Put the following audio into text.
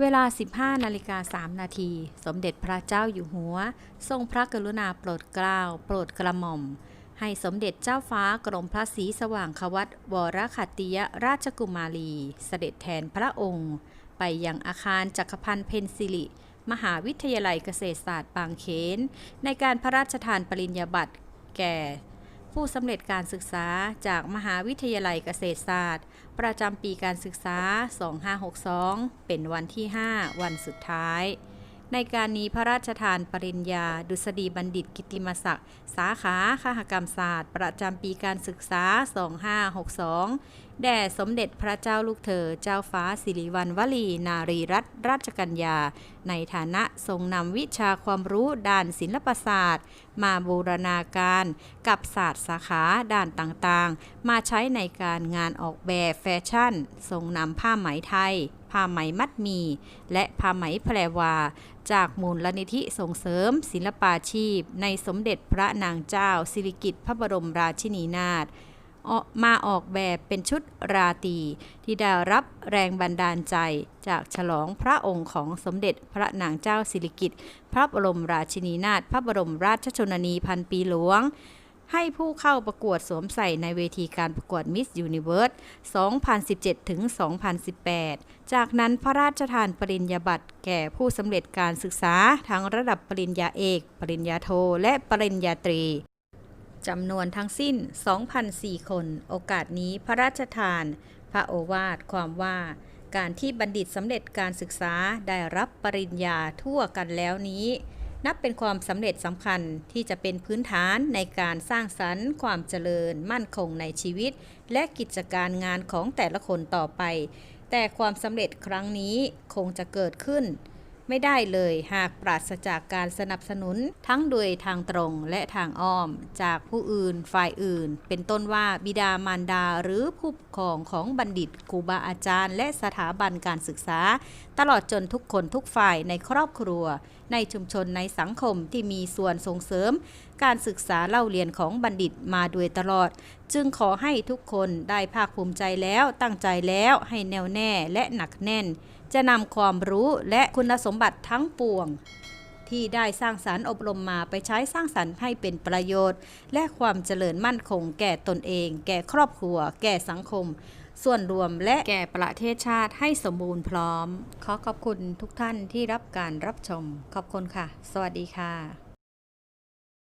เวลา 15นาฬิกา3นาที สมเด็จพระเจ้าอยู่หัว ทรงพระกรุณาโปรดเกล้า โปรดกระหม่อม ให้สมเด็จเจ้าฟ้ากรมพระศรีสว่างควัตวรขัตติยราชกุมารี เสด็จแทนพระองค์ ไปยังอาคารจักรพันธ์เพนซิลิมหาวิทยาลัยเกษตรศาสตร์บางเขน ในการพระราชทานปริญญาบัตรแก่ ผู้สำเร็จการศึกษาจากมหาวิทยาลัยเกษตรศาสตร์ ประจำปีการศึกษา 2562 เป็นวันที่ 5 วันสุดท้าย ในการนี้พระราชทานปริญญา ดุษฎีบัณฑิตกิติมศักดิ์ สาขาคหกรรมศาสตร์ ประจำปีการศึกษา 2562 แด่สมเด็จพระเจ้าลูกเธอ เจ้าฟ้าสิริวัณวลี นารีรัตนราชกัญญา ในฐานะทรงนำวิชาความรู้ด้านศิลปศาสตร์ มาบูรณาการ กับศาสตร์สาขาด้านต่างๆ มาใช้ในการงานออกแบบแฟชั่น ทรงนำผ้าไหมไทย ผ้าไหมมัดมี และผ้าไหมแพรวา จากมูลนิธิส่งเสริม ศิลปาชีพ ในสมเด็จพระนางเจ้า สิริกิติ์พระบรมราชินีนาถมาออกแบบเป็นชุดราตรีที่ได้รับแรงบันดาลใจ จากฉลองพระองค์ของสมเด็จพระนางเจ้าสิริกิติ์พระบรมราชินีนาถพระบรมราชชนนีพันปีหลวง ให้ผู้เข้าประกวดสวมใส่ในเวทีการประกวด Miss Universe 2017 ถึง 2018 จากนั้นพระราชทานปริญญาบัตรแก่ผู้สำเร็จการศึกษาทั้งระดับปริญญาเอก ปริญญาโท และปริญญาตรีจำนวนทั้งสิ้น 2,004 คน โอกาสนี้พระราชทาน พระโอวาทความว่า การที่บัณฑิตสำเร็จการศึกษาได้รับปริญญาทั่วกันแล้วนี้ นับเป็นความสำเร็จสำคัญที่จะเป็นพื้นฐานในการสร้างสรรค์ ความเจริญ มั่นคงในชีวิต และกิจการงานของแต่ละคนต่อไป แต่ความสำเร็จครั้งนี้คงจะเกิดขึ้น ไม่ได้เลยหากปราศจากการสนับสนุนทั้งโดยทางตรงและทางอ้อม จากผู้อื่นฝ่ายอื่น เป็นต้นว่าบิดามารดาหรือผู้ปกครองของบัณฑิตครูบาอาจารย์ และสถาบันการศึกษา ตลอดจนทุกคนทุกฝ่ายในครอบครัว ในชุมชนในสังคมที่มีส่วนส่งเสริม การศึกษาเล่าเรียนของบัณฑิตมาโดยตลอด จึงขอให้ทุกคนได้ภาคภูมิใจแล้วตั้งใจแล้วให้แน่วแน่และหนักแน่น จะนำความรู้และคุณสมบัติทั้งปวงที่ได้สร้างสารรค์อบรมมาไปใช้สร้างสรรค์ให้เป็นประโยชน์ และความเจริญมั่นคง แก่ตนเอง แก่ครอบครัว แก่สังคม ส่วนรวมและแก่ประเทศชาติให้สมบูรณ์พร้อม ขอขอบคุณทุกท่านที่รับการรับชม ขอบคุณค่ะ สวัสดีค่ะ